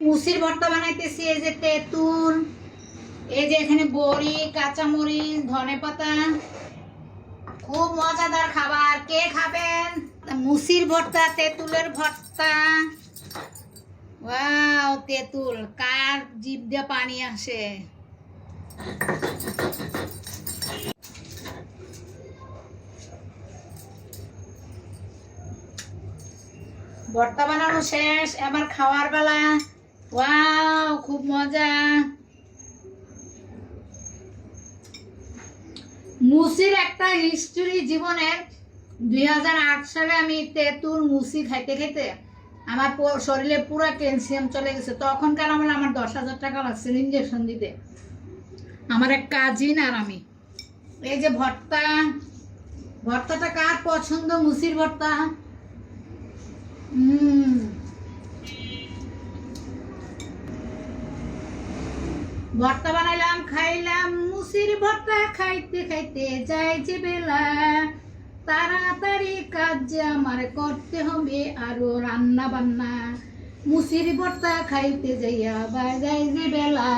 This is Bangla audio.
মুসির ভর্তা বানাইতেছি, এই যে তেঁতুল, এই যে এখানে বড়ি, কাঁচামরিচ ধনে পাতা খুব মজাদার খাবার। কে খাবেন? মুসির ভর্তা, তেঁতুলের ভর্তা। ওয়াও, তেঁতুল। কার জিভ দিয়ে পানি আসে? ভর্তা বানানো শেষ, এবার খাওয়ার বেলা ওয়াও, খুব মজা। মুসির একটা হিস্টোরি জীবনের দু হাজার আট সালে আমি তেঁতুল মুসি খাইতে খাইতে আমার শরীরে পুরো ক্যালসিয়াম চলে গেছে। তখনকার আমার আমার দশ হাজার টাকা লাগছিল ইঞ্জেকশন দিতে। আমার এক কাজিন আর আমি। এই যে ভর্তা, ভর্তাটা কার পছন্দ? মুসির ভর্তা? হুম ভর্তা বানাইলাম, খাইলাম, মুসির ভর্তা খাইতে খাইতে যাই যে বেলা। তাড়াতাড়ি কাজ যে আমার করতে হবে, আরও রান্না বান্না মুসির ভর্তা খাইতে যাইয়া বাজাই যে বেলা।